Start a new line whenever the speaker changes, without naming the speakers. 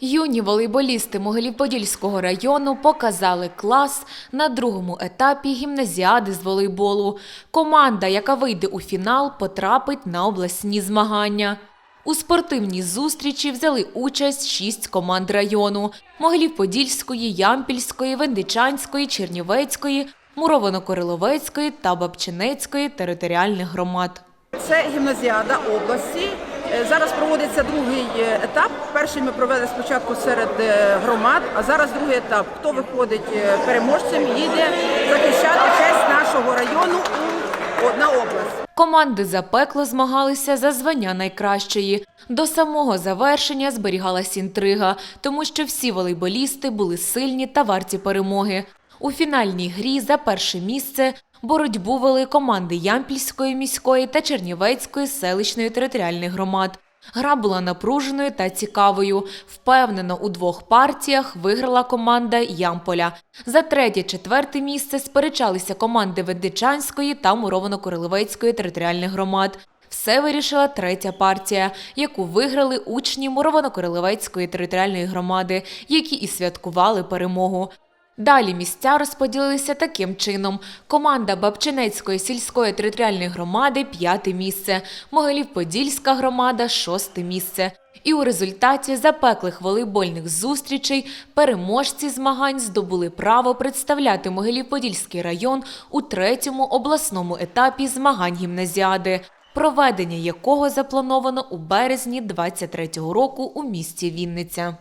Юні волейболісти Могилів-Подільського району показали клас на другому етапі гімназіади з волейболу. Команда, яка вийде у фінал, потрапить на обласні змагання. У спортивній зустрічі взяли участь шість команд району: Могилів-Подільської, Ямпільської, Вендичанської, Чернівецької, Муровано-Кориловецької та Бабчинецької територіальних громад.
Це гімназіада області. Е, Зараз проводиться другий е, етап. Перший ми провели спочатку серед е, громад, а зараз другий етап. Хто виходить переможцем, їде захищати честь нашого району на область.
Команди запекло змагалися за звання найкращої. До самого завершення зберігалась інтрига, тому що всі волейболісти були сильні та варті перемоги. У фінальній грі за перше місце боротьбу вели команди Ямпільської міської та Чернівецької селищної територіальних громад. Гра була напруженою та цікавою. Впевнено, у двох партіях виграла команда Ямполя. За третє-четверте місце сперечалися команди Ведичанської та Муровано-Королевецької територіальних громад. Все вирішила третя партія, яку виграли учні Муровано-Королевецької територіальної громади, які і святкували перемогу. Далі місця розподілилися таким чином: команда Бабчинецької сільської територіальної громади п'яте місце, Могилів-Подільська громада шосте місце. І у результаті запеклих волейбольних зустрічей переможці змагань здобули право представляти Могилів-Подільський район у третьому обласному етапі змагань гімназіади, проведення якого заплановано у березні 23-го року у місті Вінниця.